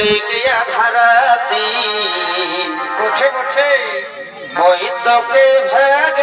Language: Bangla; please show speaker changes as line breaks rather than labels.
এগুলি ধারাতি
মুছে মুছে
ওই ভাগ